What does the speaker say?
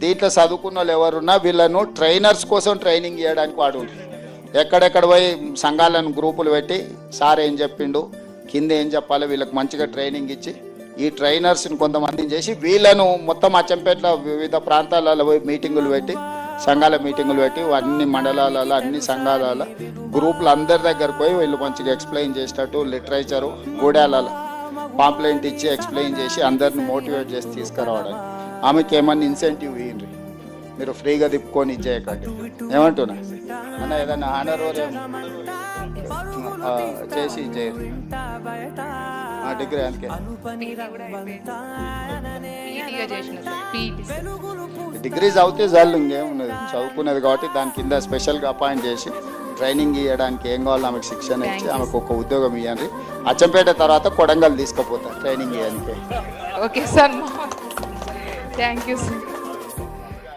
దీంట్లో చదువుకున్న వాళ్ళు ఎవరున్నా వీళ్ళను ట్రైనర్స్ కోసం ట్రైనింగ్ ఇవ్వడానికి వాడు. ఎక్కడెక్కడ పోయి సంఘాలను గ్రూపులు పెట్టి సార్ ఏం చెప్పిండు కింద ఏం చెప్పాలి వీళ్ళకి మంచిగా ట్రైనింగ్ ఇచ్చి ఈ ట్రైనర్స్ని కొంతమందిని చేసి వీళ్ళను మొత్తం అచ్చంపేటలో వివిధ ప్రాంతాలలో పోయి మీటింగులు పెట్టి సంఘాల మీటింగులు పెట్టి అన్ని మండలాలలో అన్ని సంఘాలలో గ్రూపులు అందరి దగ్గరకు పోయి వీళ్ళు మంచిగా ఎక్స్ప్లెయిన్ చేసేటట్టు లిటరేచరు గూడాలలో పాంప్లెంట్ ఇచ్చి ఎక్స్ప్లెయిన్ చేసి అందరిని మోటివేట్ చేసి తీసుకురావడానికి ఆమెకి ఏమన్నా ఇన్సెంటివ్ ఇవ్వండి మీరు ఫ్రీగా తిప్పుకొని ఇచ్చేయకండి. ఏమంటున్నా? అన్న ఏదన్నా ఆనర్ చేసి ఇచ్చేయండి. డిగ్రీ అందుకే. డిగ్రీ చదివితే చాలు ఇంకేమున్నది? చదువుకునేది కాబట్టి దాని కింద స్పెషల్గా అపాయింట్ చేసి ట్రైనింగ్ ఇవ్వడానికి ఏం కావాలో ఆమెకు శిక్షణ ఇచ్చి ఆమెకు ఒక ఉద్యోగం ఇవ్వండి అచ్చంపేట తర్వాత కొడంగల్ తీసుకుపోతారు ట్రైనింగ్ ఇవ్వడానికి ఓకే సార్. Thank you.